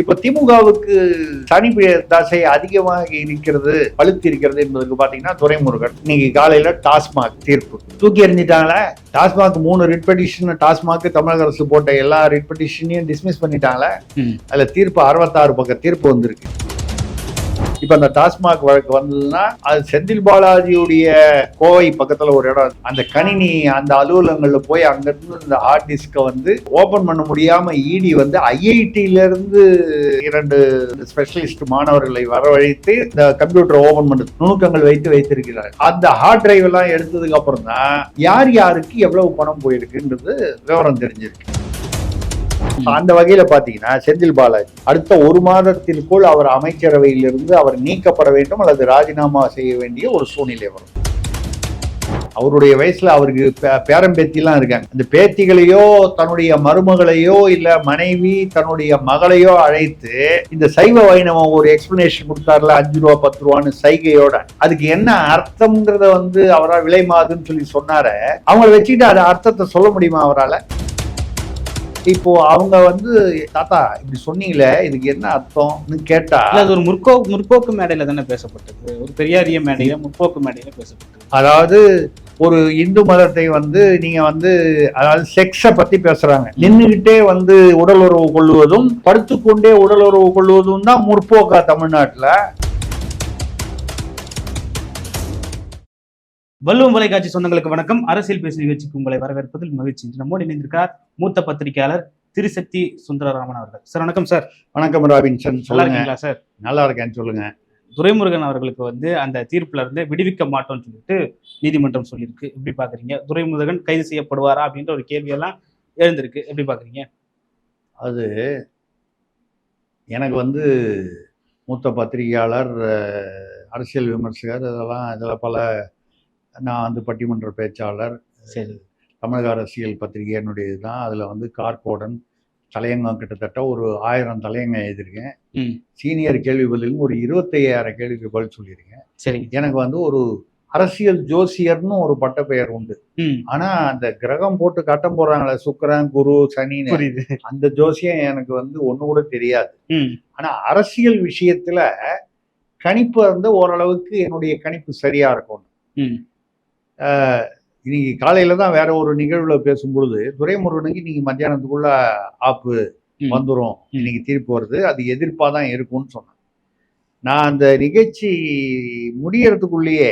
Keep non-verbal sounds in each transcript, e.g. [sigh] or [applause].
இப்ப திமுகவுக்கு சனி தசை அதிகமாக இருக்கிறது பழுத்து இருக்கிறது என்பதற்கு பாத்தீங்கன்னா துரைமுருகன் இன்னைக்கு காலையில டாஸ்மாக் தீர்ப்பு. தூக்கி எறிஞ்சிட்டாங்களே? டாஸ்மாக் மூணு ரிட் பெட்டிஷன் டாஸ்மாக் தமிழக அரசு போட்ட எல்லா ரிட் பெட்டிஷனையும் டிஸ்மிஸ் பண்ணிட்டாங்களே. அதுல தீர்ப்பு அறுபத்தாறு பக்கம் தீர்ப்பு வந்திருக்கு. இப்ப அந்த டாஸ்மாக் வழக்கு வந்ததுன்னா அது செந்தில் பாலாஜியுடைய கோவை பக்கத்துல ஒரு இடம் அந்த கணினி அந்த அலுவலகங்கள்ல போய் அங்க இருந்து இந்த ஹார்ட் டிஸ்கை வந்து ஓபன் பண்ண முடியாம இடி வந்து ஐஐடியில இருந்து இரண்டு ஸ்பெஷலிஸ்ட் மாணவர்களை வரவழைத்து இந்த கம்ப்யூட்டர் ஓபன் பண்ண நுணுக்கங்கள் வைத்து வைத்திருக்கிறார். அந்த ஹார்ட் டிரைவ் எல்லாம் எடுத்ததுக்கு அப்புறம் தான் யார் யாருக்கு எவ்வளவு பணம் போயிருக்குன்றது விவரம் தெரிஞ்சிருக்கு. அந்த வகையில பாத்தீங்கன்னா செந்தில் பாலாஜி அடுத்த ஒரு மாதத்திற்குள் அவர் அமைச்சரவையிலிருந்து அவர் நீக்கப்பட வேண்டும் அல்லது ராஜினாமா செய்ய வேண்டிய ஒரு சூழ்நிலை வரும். அவருடைய வயசுல அவருக்கு பே- பேரம்பேத்திலாம் இருக்காங்க. அந்த பேத்திகளையோ தன்னுடைய மருமகளையோ இல்ல மனைவி தன்னுடைய மகளையோ அழைத்து இந்த சைவ வைணவம் ஒரு எக்ஸ்பிளனேஷன் கொடுத்தாருல அஞ்சு ரூபா பத்து ரூபான்னு சைகையோட அதுக்கு என்ன அர்த்தம்ங்கிறத வந்து அவரால் விலை மாதுன்னு சொல்லி சொன்னார அவங்கள வச்சுக்கிட்டு அது அர்த்தத்தை சொல்ல முடியுமா அவரால? இப்போ அவங்க வந்து தாத்தா இப்படி சொன்னீங்களே இதுக்கு என்ன அர்த்தம்னு கேட்டா இல்ல அது ஒரு முற்போ முற்போக்கு மேடையில தானே பேசப்பட்டது. ஒரு பெரியாரிய மேடையில முற்போக்கு மேடையில பேசப்பட்டது. அதாவது ஒரு இந்து மதத்தை வந்து நீங்க வந்து அதாவது செக்ஸ பத்தி பேசுறாங்க. நின்னுகிட்டே வந்து உடல் உறவு கொள்வதும் படுத்துக்கொண்டே உடல் உறவு கொள்வதும் தான் முற்போக்கா தமிழ்நாட்டுல. வள்ளுவம் தொலைக்காட்சி சொந்தங்களுக்கு வணக்கம். அரசியல் பேசு நிகழ்ச்சிக்கு உங்களை வரவேற்பதில் மகிழ்ச்சி. நம்மோடு இணைந்திருக்கார் மூத்த பத்திரிகையாளர் திருசக்தி சுந்தரராமன் அவர்கள். சார் வணக்கம் சார். வணக்கம் ராபின்சன் நல்லா இருக்கீங்களா சார்? நல்லா இருக்கேன்னு சொல்லுங்க. துரைமுருகன் அவர்களுக்கு வந்து அந்த தீர்ப்புல இருந்து விடுவிக்க மாட்டோம்னு சொல்லிட்டு நீதிமன்றம் சொல்லியிருக்கு. எப்படி பாக்குறீங்க? துரைமுருகன் கைது செய்யப்படுவாரா அப்படின்ற ஒரு கேள்வியெல்லாம் எழுந்திருக்கு. எப்படி பாக்குறீங்க? அது எனக்கு வந்து மூத்த பத்திரிகையாளர் அரசியல் விமர்சகர் இதெல்லாம் இதில் பல நான் வந்து பட்டிமன்ற பேச்சாளர் சரி. தமிழக அரசியல் பத்திரிகை என்னுடையது தான் அதில் வந்து கார்கோடன் தலையங்கம் கிட்டத்தட்ட ஒரு ஆயிரம் தலையங்கம் எழுதியிருக்கேன். சீனியர் கேள்வி பதிலும் ஒரு இருபத்தையாயிரம் கேள்விக்கு பதில் சொல்லியிருக்கேன். சரி. எனக்கு வந்து ஒரு அரசியல் ஜோசியர்னு ஒரு பட்டப்பெயர் உண்டு. ம். ஆனா அந்த கிரகம் போட்டு கட்டம் போடுறாங்களே சுக்கிரன் குரு புரியுது. அந்த ஜோசியம் எனக்கு வந்து ஒண்ணு கூட தெரியாது. ஆனா அரசியல் விஷயத்துல கணிப்பு வந்து ஓரளவுக்கு என்னுடைய கணிப்பு சரியா இருக்கும். இன்னைக்கு காலையில தான் வேற ஒரு நிகழ்வுல பேசும்பொழுது துரைமுருகனுக்கு இன்னைக்கு மத்தியானத்துக்குள்ள ஆப்பு ம். வந்துரும். ம். இன்னைக்கு தீர்ப்பு வருது. அது எதிர்ப்பா தான் இருக்கும்னு சொன்னேன் நான் அந்த நிகழ்ச்சி முடியறதுக்குள்ளேயே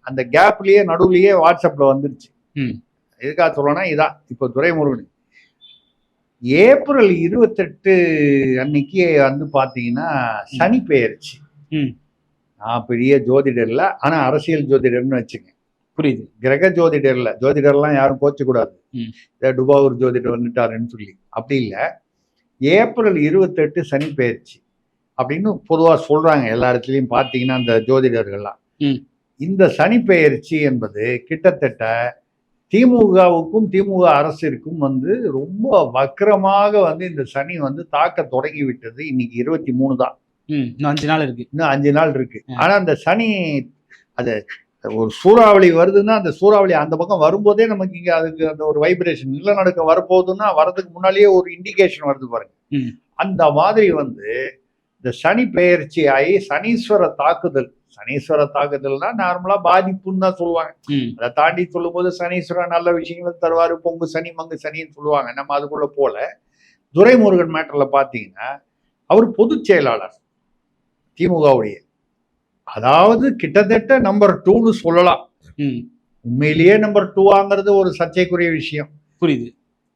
அந்த கேப்லயே நடுவுலயே வாட்ஸ்அப்ல வந்துருச்சு. ம். எதுக்காக சொல்லனா இதான். இப்போ துரைமுருகன். ஏப்ரல் இருபத்தெட்டு அன்னைக்கு வந்து பாத்தீங்கன்னா சனி பெயர்ச்சி. நான் பெரிய ஜோதிடர்ல ஆனா அரசியல் ஜோதிடர்னு வச்சுங்க புரியுது. கிரக ஜோதிடர்ல ஜோதிடர்லாம் யாரும் போச்சு கூடாது ம். இந்த டுபாவூர் ஜோதிடர் வந்துட்டாருன்னு சொல்லி. அப்படி இல்லை. ஏப்ரல் இருபத்தெட்டு சனி பெயர்ச்சி அப்படின்னு பொதுவாக சொல்றாங்க எல்லா இடத்துலையும் பார்த்தீங்கன்னா அந்த ஜோதிடர்கள்லாம். இந்த சனி பெயர்ச்சி என்பது கிட்டத்தட்ட திமுகவுக்கும் திமுக அரசிற்கும் வந்து ரொம்ப வக்கரமாக வந்து இந்த சனி வந்து தாக்க தொடங்கி விட்டது இன்னைக்கு இருபத்தி மூணு தான். இன்னும் அஞ்சு நாள் இருக்கு. இன்னும் அஞ்சு நாள் இருக்கு. ஆனா அந்த சனி அது ஒரு சூறாவளி வருதுன்னா அந்த சூறாவளி அந்த பக்கம் வரும்போதே நமக்கு இங்க அதுக்கு அந்த ஒரு வைப்ரேஷன் நிலநடுக்கம் வரப்போகுதுன்னா வரதுக்கு முன்னாலேயே ஒரு இண்டிகேஷன் வருது பாருங்க. அந்த மாதிரி வந்து இந்த சனி பெயர்ச்சி ஆகி சனீஸ்வர தாக்குதல். சனீஸ்வர தாக்குதல்னா நார்மலா பாதிப்புன்னு தான் சொல்லுவாங்க. அதை தாண்டி சொல்லும்போது சனீஸ்வரன் நல்ல விஷயங்களை தருவாரு பொங்கு சனி மங்கு சனின்னு சொல்லுவாங்க. நம்ம அதுக்குள்ள போல துரைமுருகன் மேட்டர்ல பாத்தீங்கன்னா அவர் பொதுச் செயலாளர் திமுகவுடைய. அதாவது கிட்டத்தட்ட நம்பர் டூன்னு சொல்லலாம். ம். உண்மையிலேயே நம்பர் டூவாங்கிறது ஒரு சர்ச்சைக்குரிய விஷயம். புரியுது.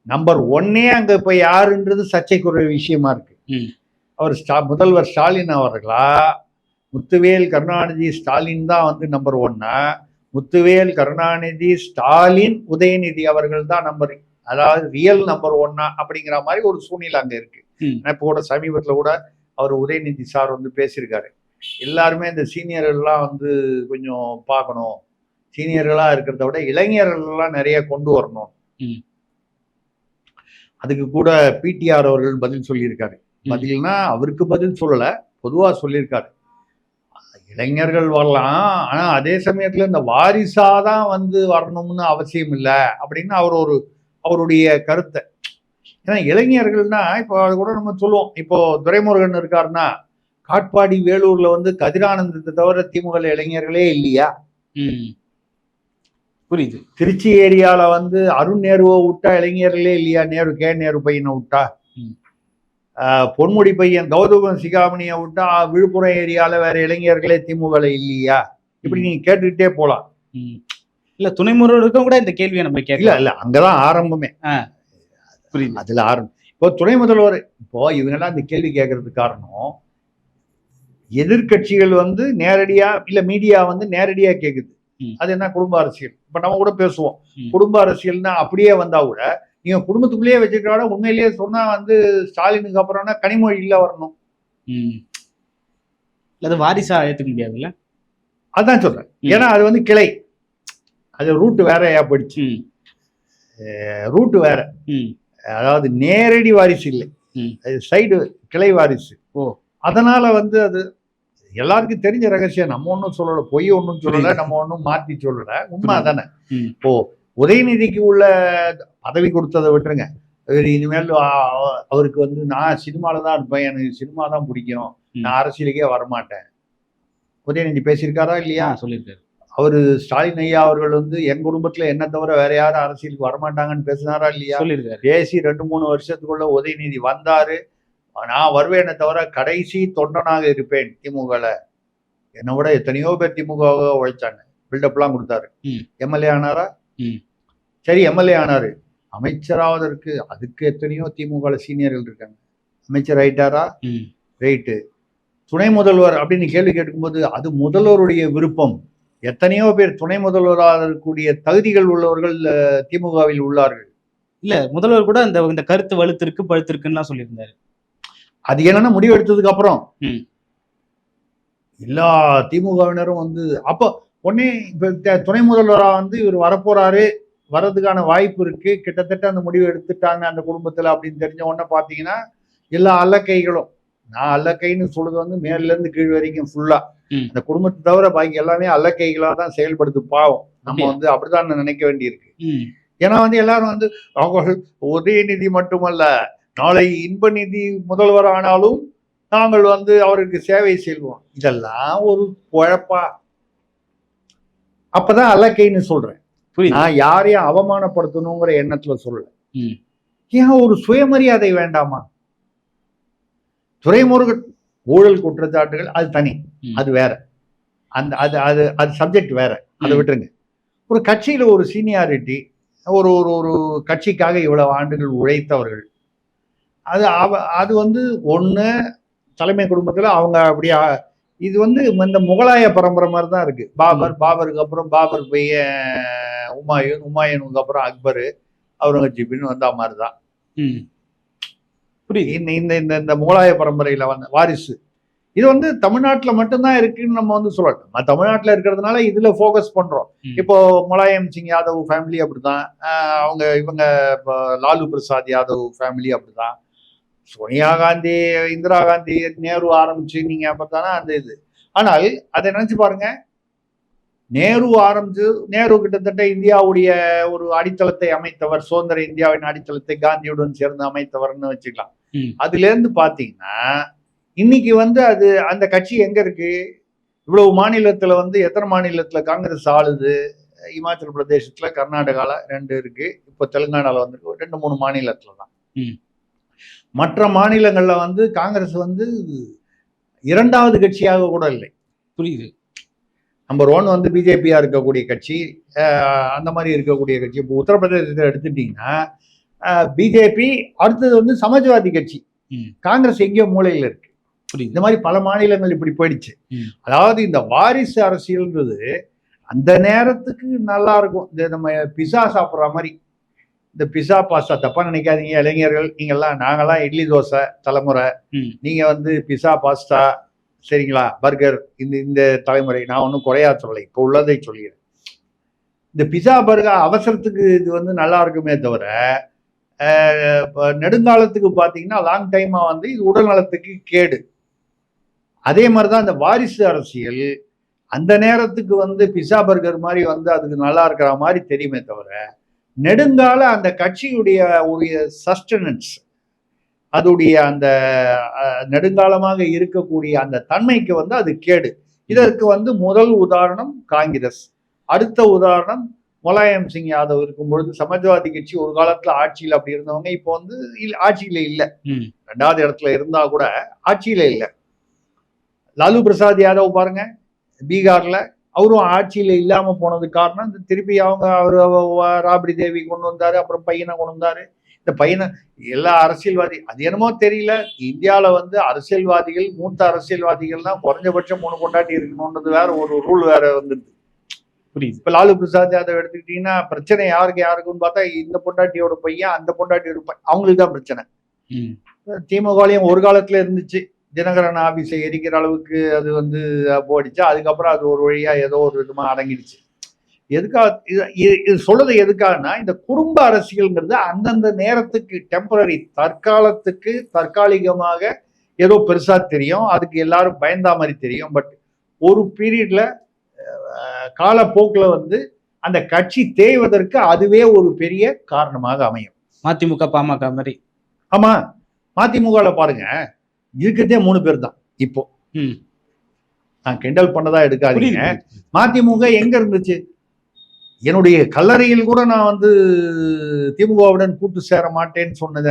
நம்பர் ஒன்னே அங்க இப்ப யாருன்றது சர்ச்சைக்குரிய விஷயமா இருக்கு. அவர் ஸ்டா முதல்வர் ஸ்டாலின் அவர்களா? முத்துவேல் கருணாநிதி ஸ்டாலின் தான் வந்து நம்பர் ஒன்னா முத்துவேல் கருணாநிதி ஸ்டாலின் உதயநிதி அவர்கள் தான் நம்பர் அதாவது ரியல் நம்பர் ஒன்னா அப்படிங்கிற மாதிரி ஒரு சூழ்நிலை அங்க இருக்கு. இப்போ கூட சமீபத்துல கூட அவர் உதயநிதி சார் வந்து பேசியிருக்காரு. எல்லாருமே இந்த சீனியர்கள்லாம் வந்து கொஞ்சம் பார்க்கணும். சீனியர்களா இருக்கிறத விட இளைஞர்கள்லாம் நிறைய கொண்டு வரணும். அதுக்கு கூட பிடிஆர் அவர்கள் பதில் சொல்லியிருக்காரு. பதில்னா அவருக்கு பதில் சொல்லல பொதுவா சொல்லியிருக்காரு. இளைஞர்கள் வரலாம் ஆனா அதே சமயத்துல இந்த வாரிசாதான் வந்து வரணும்னு அவசியம் இல்லை அப்படின்னு அவர் ஒரு அவருடைய கருத்தை. ஏன்னா இளைஞர்கள்னா இப்போ அது கூட நம்ம சொல்லுவோம். இப்போ துரைமுருகன் இருக்காருன்னா காட்பாடி வேலூர்ல வந்து கதிரானந்தத்தை தவிர திமுக இளைஞர்களே இல்லையா? ம். புரியுது. திருச்சி ஏரியால வந்து அருண் நேருவை விட்டா இளைஞர்களே இல்லையா? நேரு கே. நேரு பையனை விட்டா? பொன்முடி பையன் கௌதம சிகாமணியை விட்டா விழுப்புரம் ஏரியால வேற இளைஞர்களே திமுக இல்லையா? இப்படி நீங்க கேட்டுக்கிட்டே போலாம். ம். இல்ல துணை முதல்வருக்கும் கூட இந்த கேள்வியை நம்ம இல்ல கேட்கலாம். இல்ல அங்கதான் ஆரம்பமே. புரியுது. அதுல ஆரம்பம். இப்போ துணை முதல்வர் இப்போ இவங்கெல்லாம் இந்த கேள்வி கேட்கறதுக்கு காரணம் எதிர்க்கட்சிகள் வந்து நேரடியா இல்ல மீடியா வந்து நேரடியா கேக்குது. ம். அது என்ன குடும்ப அரசியல்? இப்ப நம்ம கூட பேசுவோம். குடும்ப அரசியல்னா அப்படியே வந்தா கூட நீங்க குடும்பத்துக்குள்ளேயே வச்சுக்கிட்டா உண்மையிலேயே சொன்னா வந்து ஸ்டாலினுக்கு அப்புறம்னா கனிமொழியில வரணும். அது வாரிசா ஏத்துக்க முடியாதுல்ல? அதான் சொல்றேன். ம். ஏன்னா அது வந்து கிளை. அது ரூட் வேறையா போயிடுச்சு. ம். ரூட் வேற. அதாவது நேரடி வாரிசு இல்லை. அது சைடு கிளை வாரிசு. ஓ. அதனால வந்து அது எல்லாருக்கும் தெரிஞ்ச ரகசியம் நம்ம ஒன்றும் சொல்லல பொய் ஒன்றும் சொல்லல. நம்ம ஒன்றும் மாத்தி சொல்லல. உண்மை. தானே. இப்போ உதயநிதிக்கு உள்ள பதவி கொடுத்ததை விட்டுருங்க. இனிமேல் அவருக்கு வந்து நான் சினிமால தான் இருப்பேன் எனக்கு சினிமா தான் பிடிக்கும். நான் அரசியலுக்கே வரமாட்டேன். உதயநிதி பேசியிருக்காரா இல்லையா? சொல்லியிருக்காரு. அவரு ஸ்டாலின் ஐயா அவர்கள் வந்து என் குடும்பத்துல என்ன தவிர வேற யாரும் அரசியலுக்கு வரமாட்டாங்கன்னு பேசினாரா இல்லையா? பேசி ரெண்டு மூணு வருஷத்துக்குள்ள உதயநிதி வந்தாரு. நான் வருவேனே தவிர கடைசி தொண்டனாக இருப்பேன் திமுகல. என்னை விட எத்தனையோ பேர் திமுக உழைச்சாங்க. பில்டப்லாம் கொடுத்தாரு. எம்எல்ஏ ஆனாரா. சரி எம்எல்ஏ ஆனாரு. அமைச்சராவதற்கு அதுக்கு எத்தனையோ திமுக சீனியர்கள் இருக்காங்க. அமைச்சர் ஆயிட்டாரா? ரைட்டு துணை முதல்வர் அப்படின்னு கேள்வி கேட்கும்போது அது முதல்வருடைய விருப்பம். எத்தனையோ பேர் துணை முதல்வராக இருக்கக்கூடிய தகுதிகள் உள்ளவர்கள் திமுகவில் உள்ளார்கள். இல்ல முதல்வர் கூட இந்த இந்த கருத்து வலுத்திருக்கு பழுத்திருக்குன்னு சொல்லியிருந்தாரு. அது என்னன்னா முடிவு எடுத்ததுக்கு அப்புறம். எல்லா திமுகவினரும் வந்து அப்போ உடனே இப்ப துணை முதல்வரா வந்து இவர் வரப்போறாரு வர்றதுக்கான வாய்ப்பு இருக்கு கிட்டத்தட்ட அந்த முடிவு எடுத்துட்டாங்க அந்த குடும்பத்துல அப்படின்னு தெரிஞ்ச உடனே பாத்தீங்கன்னா எல்லா அல்லக்கைகளும் நான் அல்லக்கைன்னு சொல்றது வந்து மேல்ல இருந்து கீழ் வரைக்கும் ஃபுல்லா. அந்த குடும்பத்தை தவிர பாக்கி எல்லாமே அல்லக்கைகளா தான் செயல்படுத்து பாவம் நம்ம? வந்து அப்படிதான் நினைக்க வேண்டியிருக்கு ஏன்னா வந்து எல்லாரும் வந்து அவங்க உதயநிதி மட்டுமல்ல நாளை இன்ப நிதி முதல்வர் ஆனாலும் நாங்கள் வந்து அவருக்கு சேவை செய்வோம். இதெல்லாம் ஒரு குழப்பா. அப்பதான் அலக்கைன்னு சொல்றேன். நான் யாரையும் அவமானப்படுத்தணுங்கிற எண்ணத்துல சொல்லல. ம். ஏன் ஒரு சுயமரியாதை வேண்டாமா? துறைமுருகன் ஊழல் குற்றச்சாட்டுகள் அது தனி. அது வேற. அந்த அது அது அது சப்ஜெக்ட் வேற. அதை. விட்டுருங்க. ஒரு கட்சியில ஒரு சீனியாரிட்டி ஒரு ஒரு ஒரு கட்சிக்காக இவ்வளவு ஆண்டுகள் உழைத்தவர்கள் அது அவ அது வந்து ஒண்ணு தலைமை குடும்பத்துல அவங்க அப்படியே இது வந்து இந்த முகலாய பரம்பரை மாதிரி தான் இருக்கு. பாபர் பாபருக்கு அப்புறம் பாபர் பையன் உமாயூன் உமாயூனுக்கு அப்புறம் அக்பர் அவுரங்கஜீப்னு வந்த மாதிரி தான் புரியுது. இந்த இந்த இந்த இந்த முகலாய பரம்பரையில வந்த வாரிசு. இது வந்து தமிழ்நாட்டுல மட்டும்தான் இருக்குன்னு நம்ம வந்து சொல்லலாம் நம்ம தமிழ்நாட்டுல இருக்கிறதுனால இதுல ஃபோக்கஸ் பண்றோம். ம். இப்போ முலாயம் சிங் யாதவ் ஃபேமிலி அப்படிதான். அவங்க இவங்க இப்போ லாலு பிரசாத் யாதவ் ஃபேமிலி அப்படிதான். சோனியா காந்தி இந்திரா காந்தி நேரு ஆரம்பிச்சு நீங்க பார்த்தானா அந்த இது. ஆனால் அதை நினைச்சு பாருங்க. நேரு ஆரம்பிச்சு நேரு கிட்டத்தட்ட இந்தியாவுடைய ஒரு அடித்தளத்தை அமைத்தவர் சுதந்திர இந்தியாவின் அடித்தளத்தை காந்தியுடன் சேர்ந்து அமைத்தவர்னு வச்சுக்கலாம். அதுல இருந்து பாத்தீங்கன்னா இன்னைக்கு வந்து அது அந்த கட்சி எங்க இருக்கு? இவ்வளவு மாநிலத்துல வந்து எத்தனை மாநிலத்துல காங்கிரஸ் ஆளுது? இமாச்சல பிரதேசத்துல கர்நாடகால ரெண்டு இருக்கு. இப்போ தெலுங்கானால வந்து ரெண்டு மூணு மாநிலத்துல தான். மற்ற மாநிலங்கள்ல வந்து காங்கிரஸ் வந்து இரண்டாவது கட்சியாக கூட இல்லை. புரியுது. நம்பர் ஒன் வந்து பிஜேபியா இருக்கக்கூடிய கட்சி அந்த மாதிரி இருக்கக்கூடிய கட்சி. இப்போ உத்தரப்பிரதேசத்தை எடுத்துட்டீங்கன்னா பிஜேபி அடுத்தது வந்து சமாஜ்வாதி கட்சி. காங்கிரஸ் எங்கேயோ மூலையில இருக்கு. புரியுது. இந்த மாதிரி பல மாநிலங்கள் இப்படி போயிடுச்சு. அதாவது இந்த வாரிசு அரசியல்ன்றது அந்த நேரத்துக்கு நல்லா இருக்கும். இந்த நம்ம பிஸா சாப்பிட்ற மாதிரி. இந்த பிஸா பாஸ்தா தப்பா நினைக்காதீங்க இளைஞர்கள். நீங்கெல்லாம் நாங்கெல்லாம் இட்லி தோசை தலைமுறை. நீங்க வந்து பிஸா பாஸ்தா சரிங்களா? பர்கர் இந்த இந்த தலைமுறை. நான் ஒன்றும் குறையா சொல்லலை. இப்போ உள்ளதை சொல்லிடுறேன். இந்த பிஸா பர்கர் அவசரத்துக்கு இது வந்து நல்லா இருக்குமே தவிர நெடுங்காலத்துக்கு பார்த்தீங்கன்னா லாங் டைமா வந்து இது உடல் நலத்துக்கு கேடு. அதே மாதிரி தான் இந்த வாரிசு அரசியல் அந்த நேரத்துக்கு வந்து பிஸா பர்கர் மாதிரி வந்து அதுக்கு நல்லா இருக்கிற மாதிரி தெரியுமே தவிர நெடுங்கால அந்த கட்சியுடைய உடைய சஸ்டனன்ஸ் அதுடைய அந்த நெடுங்காலமாக இருக்கக்கூடிய அந்த தன்மைக்கு வந்து அது கேடு. இதற்கு வந்து முதல் உதாரணம் காங்கிரஸ். அடுத்த உதாரணம் முலாயம் சிங் யாதவ் இருக்கும் பொழுது சமாஜ்வாதி கட்சி ஒரு காலத்துல ஆட்சியில் அப்படி இருந்தவங்க இப்போ வந்து ஆட்சியில இல்ல. ரெண்டாவது இடத்துல இருந்தா கூட ஆட்சியில இல்ல. லாலு பிரசாத் யாதவ் பாருங்க பீகார்ல அவரும் ஆட்சியில இல்லாம போனது காரணம் இந்த திருப்பி அவங்க அவர் ராபடி தேவி கொண்டு வந்தாரு அப்புறம் பையனை கொண்டு வந்தாரு. இந்த பையனை எல்லா அரசியல்வாதி அது என்னமோ தெரியல இந்தியால வந்து அரசியல்வாதிகள் மூத்த அரசியல்வாதிகள் தான் குறைஞ்சபட்சம் மூணு கொண்டாட்டி இருக்கணும்ன்றது வேற ஒரு ரூல் வேற வந்துருது. புரியுது. இப்ப லாலு பிரசாத் யாதவ் எடுத்துக்கிட்டீங்கன்னா பிரச்சனை யாருக்கு யாருக்குன்னு பார்த்தா இந்த பொண்டாட்டியோட பையன் அந்த பொண்டாட்டியோட பையன் அவங்களுக்கு தான் பிரச்சனை. திமுகலையும் ஒரு காலத்துல இருந்துச்சு. தினகரன் ஆபீஸை எரிக்கிற அளவுக்கு அது வந்து போடிச்சு அதுக்கப்புறம் அது ஒரு வழியா ஏதோ ஒரு விதமா அடங்கிடுச்சு. எதுக்காக இது சொல்றது எதுக்காகனா இந்த குடும்ப அரசியல்ங்கிறது அந்தந்த நேரத்துக்கு டெம்பரரி தற்காலத்துக்கு தற்காலிகமாக ஏதோ பெருசா தெரியும். அதுக்கு எல்லாரும் பயந்தா மாதிரி தெரியும். பட் ஒரு பீரியட்ல காலப்போக்கில் வந்து அந்த கட்சி தேய்வதற்கு அதுவே ஒரு பெரிய காரணமாக அமையும். மதிமுக பாமக மாதிரி. ஆமா. மதிமுகவில் பாருங்க. இருக்கிறதே மூணு பேர் தான் இப்போ. நான் கிண்டல் பண்ணதா எடுக்காதீங்க. மதிமுக எங்க இருந்துச்சு? என்னுடைய கல்லறையில் கூட நான் வந்து திமுகவுடன் கூட்டு சேர மாட்டேன்னு சொன்னத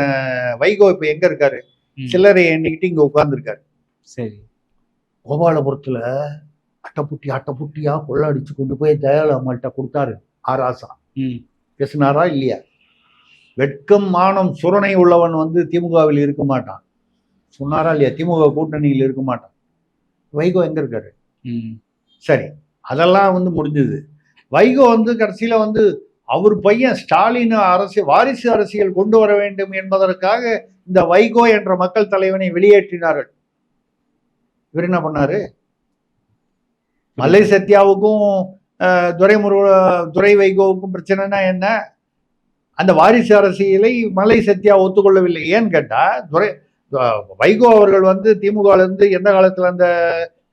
வைகோ இப்ப எங்க இருக்காரு. சில்லறை எண்ணிக்கிட்டு இங்க உட்கார்ந்துருக்காரு. சரி. கோபாலபுரத்துல அட்டைப்புட்டி அட்டைப்புட்டியா கொள்ளடிச்சு கொண்டு போய் ஜெயலலிதாமல்கிட்ட கொடுத்தாரு ஆராசா ம். பேசினாரா இல்லையா? வெட்கம் மானம் சுரணை உள்ளவன் வந்து திமுகவில் இருக்க மாட்டான். சொன்னாரா இல்லையா? திமுக கூட்டணியில் இருக்க மாட்டான். வைகோ எங்க இருக்காரு? சரி அதெல்லாம் வந்து முடிஞ்சது. வைகோ வந்து கடைசியில வந்து அவர் பையன் ஸ்டாலின் அரசியல் வாரிசு அரசியல் கொண்டு வர வேண்டும் என்பதற்காக இந்த வைகோ என்ற மக்கள் தலைவனை வெளியேற்றினார்கள். இவர் என்ன பண்ணாரு? மல்லை சத்யாவுக்கும் துரைமுரு துரை வைகோவுக்கும் பிரச்சனைனா என்ன? அந்த வாரிசு அரசியலை மலை சத்யா ஒத்துக்கொள்ளவில்லை. ஏன்னு கேட்டா துரை வைகோ அவர்கள் வந்து திமுகல இருந்து எந்த காலத்துல அந்த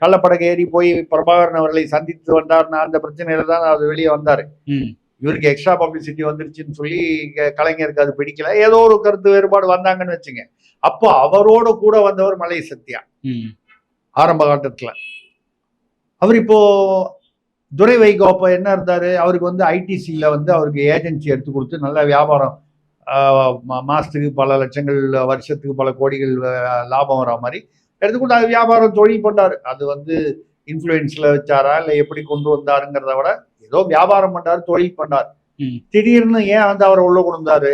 கள்ளப்படகு ஏறி போய் பிரபாகரன் அவர்களை சந்தித்து வந்தார்னா அந்த பிரச்சனையில தான் அவர் வெளியே வந்தாரு. இவருக்கு எக்ஸ்ட்ரா பப்ளிசிட்டி வந்துருச்சுன்னு சொல்லி இங்க கலைஞருக்கு அது பிடிக்கல. ஏதோ ஒரு கருத்து வேறுபாடு வந்தாங்கன்னு வச்சுங்க. அப்போ அவரோட கூட வந்தவர் மலை சத்யா. ம். ஆரம்ப காலத்துல. அவர் இப்போ துரை வைகோ அப்போ என்ன இருந்தாரு? அவருக்கு வந்து ஐடிசியில் வந்து அவருக்கு ஏஜென்சி எடுத்து கொடுத்து நல்ல வியாபாரம் ஆஹ், மா- மாசத்துக்கு பல லட்சங்கள் வருஷத்துக்கு பல கோடிகள் லாபம் வர மாதிரி எடுத்துக்கொண்டு அது வியாபாரம் தொழில் பண்ணாரு அது வந்து இன்ஃப்ளூயன்ஸ்ல வச்சாரா இல்லை எப்படி கொண்டு வந்தாருங்கிறத விட ஏதோ வியாபாரம் பண்ணாரு தொழில் பண்ணார். திடீர்னு ஏன் வந்து அவரை உள்ள கொண்டு வந்தாரு?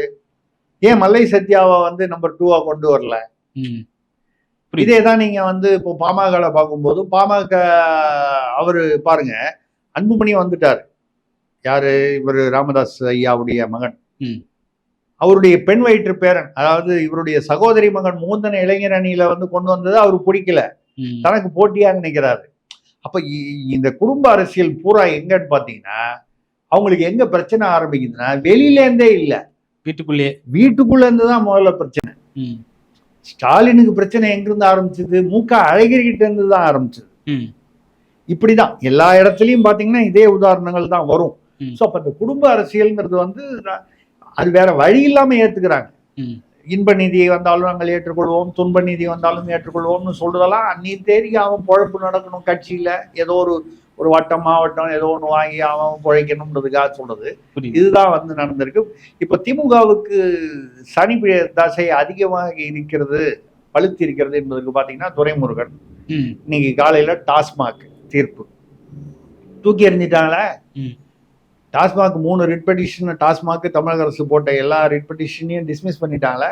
ஏன் மல்லை சத்யாவை வந்து நம்பர் டூவா கொண்டு வரல. இதே தான் நீங்க வந்து இப்போ பாமகல பார்க்கும்போது பாமக அவரு பாருங்க அன்புமணி வந்துட்டாரு. யாரு? இவர் ராமதாஸ் ஐயாவுடைய மகன். அவருடைய பெண் வயிற்று பேரன் அதாவது இவருடைய சகோதரி மகன் மூந்தன இளைஞர் அணியில வந்து கொண்டு வந்தது அவரு பிடிக்கல. தனக்கு போட்டியா நினைக்கிறாரு அப்ப இந்த குடும்ப அரசியல் பூரா எங்கன்னு பாத்தீங்கன்னா அவங்களுக்கு எங்க பிரச்சனை ஆரம்பிக்குதுன்னா வெளியில இருந்தே இல்ல. வீட்டுக்குள்ளேயே. வீட்டுக்குள்ள இருந்து தான் முதல்ல பிரச்சனை. ஸ்டாலினுக்கு பிரச்சனை எங்கிருந்து ஆரம்பிச்சது? மு. க. அழகிரிகிட்ட இருந்து தான் ஆரம்பிச்சது இப்படிதான். எல்லா இடத்துலயும் பாத்தீங்கன்னா இதே உதாரணங்கள் தான் வரும். ஸோ அப்ப இந்த குடும்ப அரசியல்ங்கிறது வந்து அது வேற வழி இல்லாம ஏத்துக்கிறாங்க. ம். இன்ப நிதி வந்தாலும் நாங்கள் ஏற்றுக்கொள்வோம் துன்ப நிதி வந்தாலும் ஏற்றுக்கொள்வோம்னு சொல்றதெல்லாம் அன்னி தேதிக்கு அவன் பொழப்பு நடக்கணும் கட்சியில. ஏதோ ஒரு ஒரு வட்டம் மாவட்டம் ஏதோ ஒன்று வாங்கி அவன் பிழைக்கணும்ன்றதுக்காக சொல்றது. இதுதான் வந்து நடந்திருக்கு. இப்ப திமுகவுக்கு சனி தசை அதிகமாக இருக்கிறது பழுத்தி இருக்கிறது என்பதற்கு பாத்தீங்கன்னா துரைமுருகன். இன்னைக்கு காலையில டாஸ்மாக் தீர்ப்பு. தூக்கி எறிஞ்சிட்டாங்களே. டாஸ்மாக் மூணு ரிட் பெட்டிஷன் டாஸ்மாக் தமிழக அரசு போட்ட எல்லா ரிட் பெட்டிஷனையும் டிஸ்மிஸ் பண்ணிட்டாங்களே.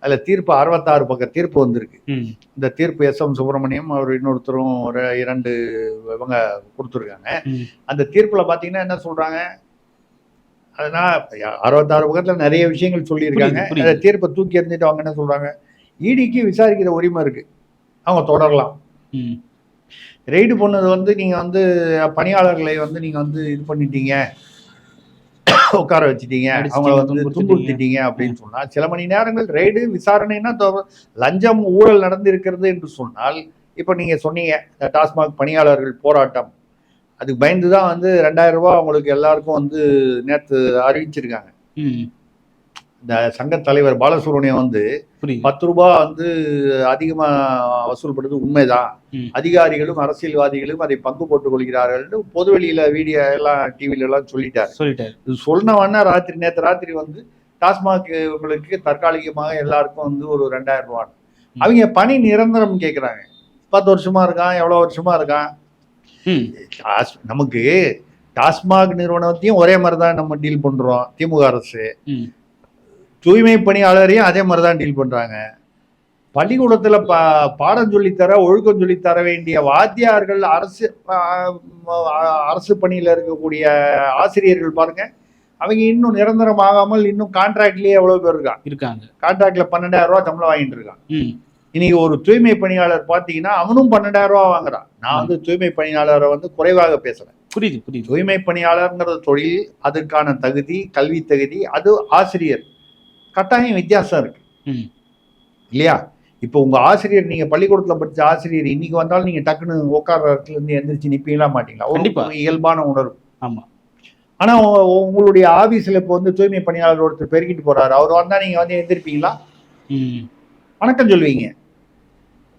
அதுல தீர்ப்பு அறுபத்தாறு பக்க தீர்ப்பு வந்திருக்கு. இந்த தீர்ப்பு எஸ் எம் சுப்பிரமணியம் அவர் இன்னொருத்தரும் ஒரு இரண்டு இவங்க கொடுத்துருக்காங்க. அந்த தீர்ப்புல பாத்தீங்கன்னா என்ன சொல்றாங்க? அதனா அறுபத்தாறு பக்கத்துல நிறைய விஷயங்கள் சொல்லியிருக்காங்க. அந்த தீர்ப்பை தூக்கி எறிஞ்சிட்டு அவங்க என்ன சொல்றாங்க? இடிக்கு விசாரிக்கிற உரிமை இருக்கு. அவங்க தொடரலாம். ரெய்டு பண்ணது வந்து நீங்க வந்து பணியாளர்களை வந்து நீங்க வந்து இது பண்ணிட்டீங்க. [laughs] உட்கார வச்சிட்டீங்க. அவங்கள வந்து துன்புறுத்திட்டீங்க. அப்படின்னு சொன்னா சில மணி நேரங்கள் ரெய்டு விசாரணைனா தொ- லஞ்சம் ஊழல் நடந்திருக்கிறது என்று சொன்னால் இப்ப நீங்க சொன்னீங்க டாஸ்மாக் பணியாளர்கள் போராட்டம். அதுக்கு பயந்து தான் வந்து ரெண்டாயிரம் ரூபாய் அவங்களுக்கு எல்லாருக்கும் வந்து நேற்று அறிவிச்சிருக்காங்க. இந்த சங்க தலைவர் பாலசுப்ரமணியம் வந்து பத்து ரூபாய் வந்து அதிகமா வசூல்படுறது உண்மைதான். ம். அதிகாரிகளும் அரசியல்வாதிகளும் அதை பங்கு போட்டுக் கொள்கிறார்கள் பொதுவெளியில வீடியோ எல்லாம் டிவில எல்லாம் சொல்லிட்டார். சொல்லிட்டாரு. இது சொன்னவொன்னே ராத்திரி நேற்று ராத்திரி வந்து டாஸ்மாக் உங்களுக்கு தற்காலிகமாக எல்லாருக்கும் வந்து ஒரு ரெண்டாயிரம் ரூபாய் அவங்க பணி நிரந்தரம் கேட்குறாங்க பத்து வருஷமா இருக்கான் எவ்வளோ வருஷமா இருக்கான்? நமக்கு டாஸ்மாக் நிறுவனத்தையும் ஒரே மாதிரி தான் நம்ம டீல் பண்றோம் திமுக அரசு. தூய்மை பணியாளரையும் அதே மாதிரி தான் டீல் பண்றாங்க. பள்ளிக்கூடத்துல பா பாடம் சொல்லித்தர ஒழுக்கம் சொல்லித்தர வேண்டிய வாத்தியார்கள் அரசு அரசு பணியில இருக்கக்கூடிய ஆசிரியர்கள் பாருங்க அவங்க இன்னும் நிரந்தரமாகாமல் இன்னும் கான்ட்ராக்ட்லயே எவ்வளவு பேர் இருக்கான் இருக்காங்க. கான்ட்ராக்ட்ல பன்னெண்டாயிரம் ரூபாய் சம்பளம் வாங்கிட்டு இருக்கான் இன்னைக்கு ஒரு தூய்மை பணியாளர் பார்த்தீங்கன்னா அவனும் பன்னெண்டாயிரம் ரூபாய் வாங்குறான். நான் வந்து தூய்மை பணியாளரை வந்து குறைவாக பேசுறேன். புரியுது புரியுது. தூய்மை பணியாளர்ங்கிற தொழில் அதுக்கான தகுதி கல்வி தகுதி அது ஆசிரியர். கட்டாயம் வித்தியாசம் இருக்கு. இல்லையா? இப்போ உங்க ஆசிரியர் நீங்க பள்ளிக்கூடத்துல படிச்ச ஆசிரியர் இன்னைக்கு வந்தாலும் நீங்க டக்குன்னு உட்கார்ற இடத்துல இருந்து எந்திரிச்சு நிப்பீங்களா மாட்டீங்களா? ஒரு. இயல்பான உணர்வு. ஆமா. ஆனா உ- உங்களுடைய ஆபீஸ்ல இப்போ வந்து தூய்மை பணியாளர் ஒருத்தர் பெருக்கிட்டு போறாரு. அவர் வந்தா நீங்க வந்து எந்திரிப்பீங்களா? ம். வணக்கம் சொல்லுவீங்க.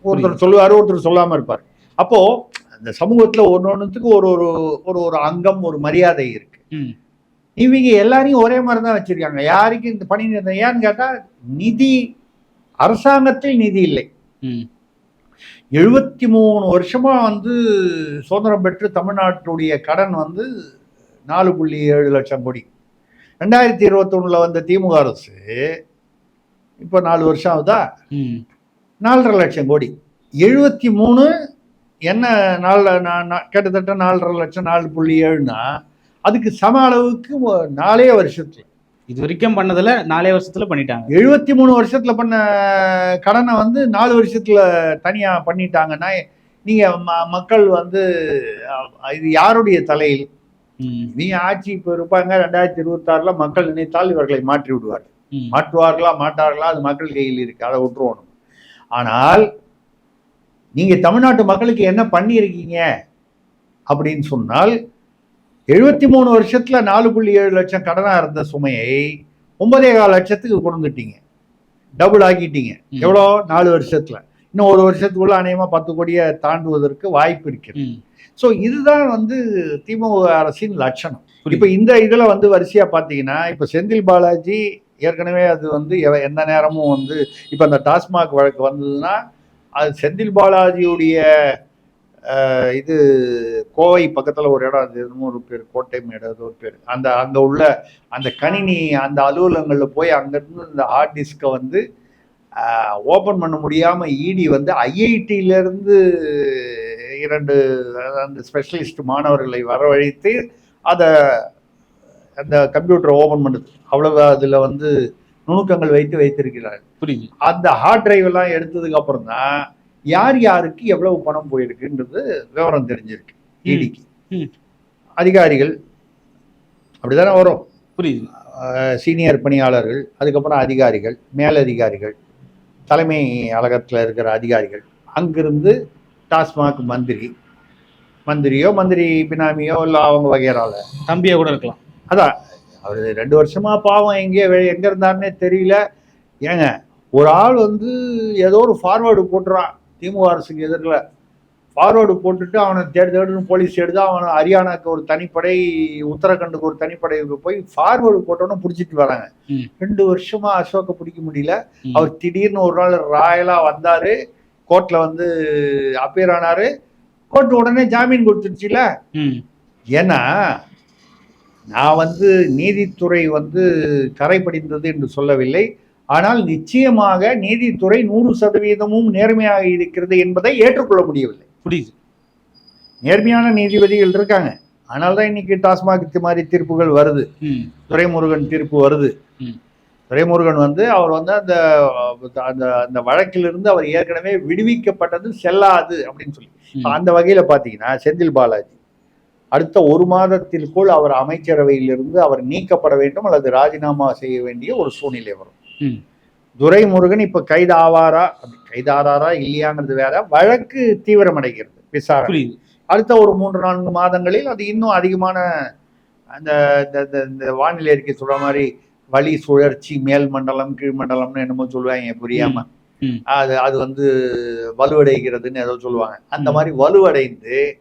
ஒருத்தர் சொல்லுவாரு ஒருத்தர் சொல்லாம இருப்பார். அப்போ அந்த சமூகத்துல ஒன்னொன்னுத்துக்கு ஒரு ஒரு ஒரு ஒரு அங்கம் ஒரு மரியாதை இருக்கு. ம். இவங்க எல்லாரையும் ஒரே மாதிரி தான் வச்சிருக்காங்க. யாருக்கும் இந்த பணி நிறுத்தம்? ஏன்னு கேட்டா நிதி அரசாங்கத்தில் நிதி இல்லை. எழுபத்தி மூணு வருஷமா வந்து சுதந்திரம் பெற்று தமிழ்நாட்டுடைய கடன் வந்து நாலு புள்ளி ஏழு லட்சம் கோடி. ரெண்டாயிரத்தி இருபத்தொன்னுல வந்த திமுக அரசு இப்போ நாலு வருஷம் ஆகுதா? நாலரை லட்சம் கோடி. எழுபத்தி மூணு என்ன நாலு கிட்டத்தட்ட நாலரை லட்சம் நாலு புள்ளி ஏழுனா அதுக்கு சம அளவுக்கு நாலே வருஷத்துல. இது வரைக்கும் பண்ணதுல நாலே வருஷத்துல பண்ணிட்டாங்க. எழுபத்தி மூணு வருஷத்துல பண்ண கடனை வந்து நாலு வருஷத்துல தனியா பண்ணிட்டாங்கன்னா நீங்க ம- மக்கள் வந்து இது யாருடைய தலையில்? நீ ஆட்சி இப்போ இருப்பாங்க ரெண்டாயிரத்தி இருபத்தாறுல மக்கள் நினைத்தால் இவர்களை மாற்றி விடுவார்கள். மாற்றுவார்களா மாட்டார்களா அது மக்கள் கையில் இருக்கு அதை விட்டுருவோம். ஆனால் நீங்க தமிழ்நாட்டு மக்களுக்கு என்ன பண்ணியிருக்கீங்க? அப்படின்னு சொன்னால் எழுபத்தி மூணு வருஷத்துல நாலு புள்ளி ஏழு லட்சம் கடனா இருந்த சுமையை ஒன்பதே கால் லட்சத்துக்கு கொண்டுட்டீங்க டபுள் ஆக்கிட்டீங்க. எவ்வளோ? நாலு வருஷத்துல. இன்னும் ஒரு வருஷத்துக்குள்ள அநேகமா பத்து கோடியை தாண்டுவதற்கு வாய்ப்பு இருக்கிறது. ம். ஸோ இதுதான் வந்து திமுக அரசின் லட்சணம். இப்ப இந்த இதுல வந்து வரிசையா பாத்தீங்கன்னா இப்ப செந்தில் பாலாஜி ஏற்கனவே அது வந்து எவ- எந்த நேரமும் வந்து இப்ப அந்த டாஸ்மாக் வழக்கு வந்ததுன்னா அது செந்தில் பாலாஜியுடைய இது கோவை பக்கத்துல ஒரு இடம் அது என்னமோ ஒரு பேர் கோட்டை மேடு அது ஒரு பேர். அந்த அங்க உள்ள அந்த கணினி அந்த அலுவலகங்கள்ல போய் அங்கிருந்து இந்த ஹார்ட் டிஸ்கை வந்து ஓபன் பண்ண முடியாம இடி வந்து ஐஐடியில இருந்து இரண்டு அந்த ஸ்பெஷலிஸ்ட் மாணவர்களை வரவழைத்து அதை அந்த கம்ப்யூட்டரை ஓபன் பண்ணுது. அவ்வளவு அதுல வந்து நுணுக்கங்கள் வைத்து வைத்திருக்கிறார் புரியுது. அந்த ஹார்ட் டிரைவ் எல்லாம் எடுத்ததுக்கு அப்புறம் தான் யார் யாருக்கு எவ்வளவு பணம் போயிருக்குன்றது விவரம் தெரிஞ்சிருக்கு. இடிக்கு. அதிகாரிகள் அப்படிதானே வரும். புரியுது. சீனியர் பணியாளர்கள் அதுக்கப்புறம் அதிகாரிகள் மேலதிகாரிகள் தலைமை அலகத்தில் இருக்கிற அதிகாரிகள். அங்கிருந்து டாஸ்மாக் மந்திரி மந்திரியோ மந்திரி பினாமியோ இல்லை அவங்க வகையறால. தம்பியா கூட இருக்கலாம். அதான் அவர் ரெண்டு வருஷமா பாவம் எங்கே வெ- எங்க இருந்தாருன்னே தெரியல. ஏங்க ஒரு ஆள் வந்து ஏதோ ஒரு ஃபார்வேர்டு போட்டுறான். திமுக அரசுக்கு எதிரில் ஃபார்வேர்டு போட்டுட்டு அவனை தேடு தேடுன்னு போலீஸ் எடுத்து அவனை ஹரியானாக்கு ஒரு தனிப்படை உத்தரகண்டுக்கு ஒரு தனிப்படை போய் ஃபார்வேர்டு போட்டோன்னு பிடிச்சிட்டு வராங்க. ரெண்டு வருஷமா அசோக்கை பிடிக்க முடியல. அவர் திடீர்னு ஒரு நாள் ராயலா வந்தாரு. கோர்ட்ல வந்து அப்பியர் ஆனாரு. கோர்ட் உடனே ஜாமீன் கொடுத்துருச்சுல. ஏன்னா நான் வந்து நீதித்துறை வந்து கரைபடிந்தது என்று சொல்லவில்லை. ஆனால் நிச்சயமாக நீதித்துறை நூறு சதவீதமும் நேர்மையாக இருக்கிறது என்பதை ஏற்றுக்கொள்ள முடியவில்லை புரியுது. நேர்மையான நீதிபதிகள் இருக்காங்க. ஆனால் தான் இன்னைக்கு டாஸ்மாக் மாதிரி தீர்ப்புகள் வருது. துரைமுருகன் தீர்ப்பு வருது. துரைமுருகன் வந்து அவர் வந்து அந்த அந்த அந்த வழக்கிலிருந்து அவர் ஏற்கனவே விடுவிக்கப்பட்டது செல்லாது அப்படின்னு சொல்லி. அந்த வகையில பாத்தீங்கன்னா செந்தில் பாலாஜி அடுத்த ஒரு மாதத்திற்குள் அவர் அமைச்சரவையிலிருந்து அவர் நீக்கப்பட வேண்டும் அல்லது ராஜினாமா செய்ய வேண்டிய ஒரு சூழ்நிலை வரும். துரைமுருகன் இப்ப கைது ஆவாரா இல்லையாங்கிறது வேற. வழக்கு தீவிரமடைகிறது விசாரணை. அடுத்த ஒரு மூன்று நான்கு மாதங்களில் அது இன்னும் அதிகமான அந்த இந்த- இந்த- வானிலை அறிக்கை சொல்ற மாதிரி வழி சுழற்சி மேல் மண்டலம் கீழ் மண்டலம்னு என்னமோ சொல்லுவாங்க புரியாம. அது அது வந்து வலுவடைகிறதுன்னு ஏதோ சொல்லுவாங்க. அந்த. மாதிரி வலுவடைந்து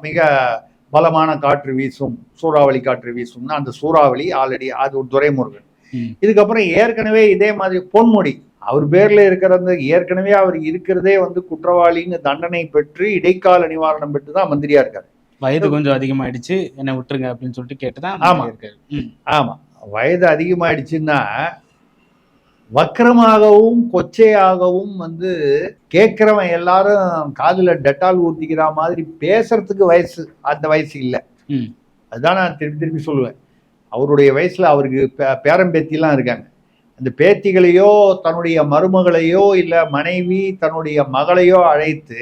மிக பலமான காற்று வீசும் சூறாவளி காற்று வீசும்னா அந்த சூறாவளி ஆல்ரெடி அது ஒரு துரைமுருகன். இதுக்கப்புறம் ஏற்கனவே இதே மாதிரி பொன்முடி அவர் பேர்ல இருக்கிற அந்த ஏற்கனவே அவர் இருக்கிறதே வந்து குற்றவாளின்னு தண்டனை பெற்று இடைக்கால நிவாரணம் பெற்று தான் மந்திரியா இருக்காரு. வயது கொஞ்சம் அதிகமாயிடுச்சு என்னை விட்டுருங்க அப்படின்னு சொல்லிட்டு கேட்டுதான் ஆமா. ஆமா. வயது அதிகமாயிடுச்சுன்னா வக்கரமாகவும் கொச்சையாகவும் வந்து கேட்கிறவன் எல்லாரும் காதுல டெட்டால் ஊத்திக்கிற மாதிரி பேசுறதுக்கு வயசு அந்த வயசு இல்லை. அதுதான் நான் திருப்பி திருப்பி சொல்லுவேன். அவருடைய வயசுல அவருக்கு பே- பேரம்பேத்திலாம் இருக்காங்க அந்த பேத்திகளையோ தன்னுடைய மருமகளையோ இல்ல மனைவி தன்னுடைய மகளையோ அழைத்து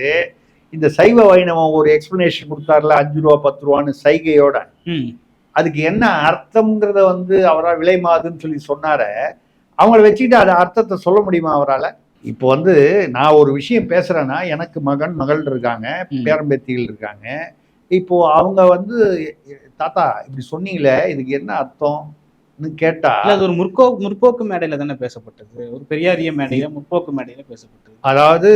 இந்த சைவ வைணவம் ஒரு எக்ஸ்பிளனேஷன் கொடுத்தாருல அஞ்சு ரூபா பத்து ரூபான்னு சைகையோட. அதுக்கு என்ன அர்த்தம்ங்கிறத வந்து அவரால் விலை மாதுன்னு சொல்லி சொன்னார அவங்கள வச்சுக்கிட்டு அது அர்த்தத்தை சொல்ல முடியுமா அவரால் இப்போ வந்து நான் ஒரு விஷயம் பேசுறேன்னா எனக்கு மகன் மகள் இருக்காங்க. பேரம்பேத்திகள் இருக்காங்க இப்போ அவங்க வந்து தாத்தா இப்படி சொன்னீங்களே இதுக்கு என்ன அர்த்தம்னு கேட்டா அது ஒரு முற்போ முற்போக்கு மேடையில தானே பேசப்பட்டது. ஒரு பெரியாரிய மேடையில முற்போக்கு மேடையில பேசப்பட்டது. அதாவது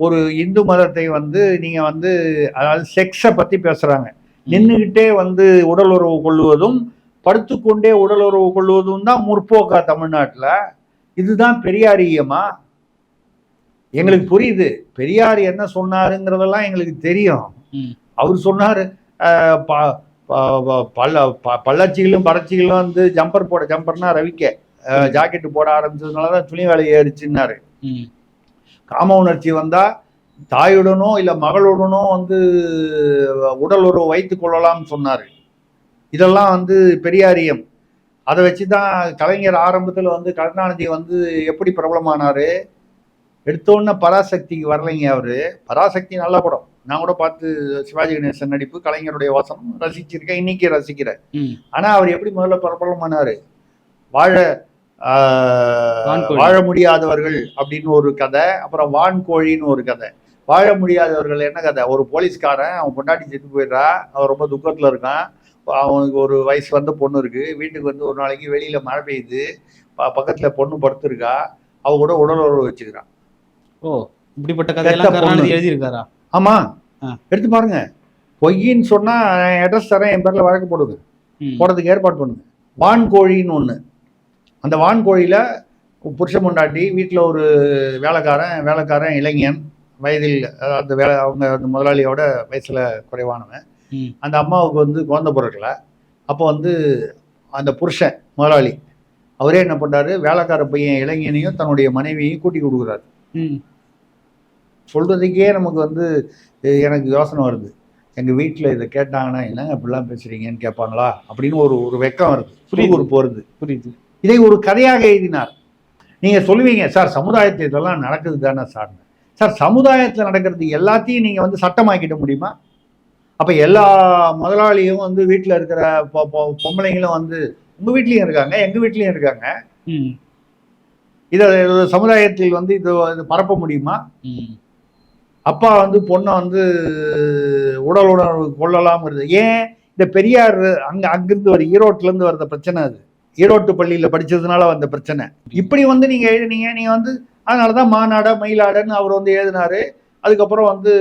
ஒரு இந்து மதத்தை வந்து நீங்க வந்து அதாவது செக்ஸை பத்தி பேசுறாங்க. நின்றுகிட்டே வந்து உடல் உறவு கொள்வதும் படுத்துக்கொண்டே உடல் உறவு கொள்வதும் தான் முற்போக்கா தமிழ்நாட்டுல. இதுதான் பெரியாரியமா எங்களுக்கு புரியுது. பெரியார் என்ன சொன்னாருங்கிறதெல்லாம் எங்களுக்கு தெரியும். அவர் சொன்னாரு அஹ், ப- ப- ப- பள்ள ப- பள்ளச்சிகளும் பறச்சிகளும் வந்து ஜம்பர் போட ஜம்பர்னா ரவிக்க. ஜாக்கெட் போட ஆரம்பிச்சதுனால தான் துணி வேலை ஏறிச்சுன்னாரு. ம். காம உணர்ச்சி வந்தா தாயுடனோ இல்ல மகளுடனோ வந்து உடல் உறவு வைத்துக் கொள்ளலாம்னு சொன்னாரு. இதெல்லாம் வந்து பெரியாரியம். அதை வச்சு தான் கலைஞர் ஆரம்பத்தில் வந்து கருணாநிதி வந்து எப்படி பிரபலமானாரு? எடுத்தோன்னே பராசக்திக்கு வரலைங்க அவரு. பராசக்தி நல்ல படம். நான் கூட பார்த்து சிவாஜி கணேசன் நடிப்பு கலைஞருடைய வாசனம் ரசிச்சிருக்கேன் இன்னைக்கு ரசிக்கிறேன். ஆனா அவர் எப்படி முதல்ல பிரபலமானாரு? வாழ. வாழ முடியாதவர்கள் அப்படின்னு ஒரு கதை அப்புறம் வான்கோழின்னு ஒரு கதை. வாழ முடியாதவர்கள் என்ன கதை? ஒரு போலீஸ்காரன் அவன் பொண்டாட்டி செத்து போயிடுறா அவன் ரொம்ப துக்கத்துல இருக்கான். அவனுக்கு ஒரு வயசு வந்த பொண்ணு இருக்கு. வீட்டுக்கு வந்து ஒரு நாளைக்கு வெளியில மழை பெய்யுது. பக்கத்துல பொண்ணு படுத்திருக்கா. அவ கூட உடல் உறவு வச்சுக்கிறான். ஓ இப்படிப்பட்ட பொண்ணு. எழுதியிருக்காரா? ஆமா. ஆ. எடுத்து பாருங்க. பொய்ன்னு சொன்னா அட்ரஸ் தரேன் என் பேர்ல வழக்கு போடுது. போடுறதுக்கு ஏற்பாடு பண்ணுங்க வான்கோழின்னு ஒன்று அந்த வான்கோழியில புருஷ முண்டாட்டி வீட்டில் ஒரு வேலைக்காரன் வேலைக்காரன் இளைஞன் வயதில் அதாவது வேலை அவங்க அந்த முதலாளியோட வயசுல குறைவானவன். அந்த அம்மாவுக்கு வந்து குழந்தை பிறக்கல. அப்போ வந்து அந்த புருஷன் முதலாளி அவரே என்ன பண்றாரு? வேலைக்கார பையன் இளைஞனையும் தன்னுடைய மனைவியையும் கூட்டி கொடுக்குறாரு. ம். சொல்றதுக்கே நமக்கு வந்து எனக்கு யோசனை வருது. எங்க வீட்டில் இதை கேட்டாங்கன்னா என்னங்க இப்படிலாம் பேசுறீங்கன்னு கேட்பாங்களா? அப்படின்னு ஒரு ஒரு வெக்கம் வருது. புரியுது. ஒரு போறது. புரியுது. இதை ஒரு கதையாக எழுதினார். நீங்க சொல்லுவீங்க சார் சமுதாயத்தில் இதெல்லாம் நடக்குது தானே சார்? சார் சமுதாயத்தில் நடக்கிறது எல்லாத்தையும் நீங்க வந்து சட்டமாக்கிட முடியுமா? அப்ப எல்லா முதலாளியும் வந்து வீட்டில் இருக்கிற பொம்பளைங்களும் வந்து உங்க வீட்லயும் இருக்காங்க எங்க வீட்லயும் இருக்காங்க. ம். இதை சமுதாயத்தில் வந்து இது இது பரப்ப முடியுமா? ம். அப்பா வந்து பொண்ணை வந்து உடல் உணர்வு கொள்ளலாம்ங்கிறது ஏன்? இந்த பெரியார் அங்க அங்கிருந்து வர ஈரோட்டுல இருந்து வர்ற பிரச்சனை அது. ஈரோட்டு பள்ளியில படிச்சதுனால வந்த பிரச்சனை. இப்படி வந்து நீங்க எழுதினீங்க நீங்க வந்து அதனாலதான் மாநாட மயிலாடன்னு அவர் வந்து எழுதினாரு. அதுக்கப்புறம் வந்து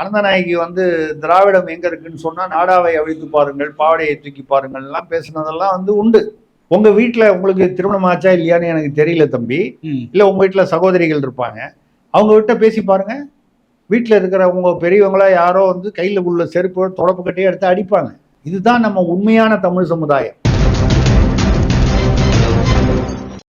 அனந்தநாயகி வந்து திராவிடம் எங்க இருக்குன்னு சொன்னா நாடாவை அழித்து பாருங்கள் பாவடையை தூக்கி பாருங்கள் எல்லாம் பேசுனதெல்லாம் வந்து உண்டு. உங்க வீட்டுல உங்களுக்கு திருமணம் ஆச்சா இல்லையான்னு எனக்கு தெரியல தம்பி. இல்ல உங்க வீட்டுல சகோதரிகள் இருப்பாங்க. அவங்க கிட்ட பேசி பாருங்க. வீட்டில் இருக்கிறவங்க பெரியவங்களா யாரோ வந்து கையில் உள்ள செருப்பு தொடப்பு கட்டியே எடுத்து அடிப்பாங்க. இதுதான் நம்ம உண்மையான தமிழ் சமுதாயம்.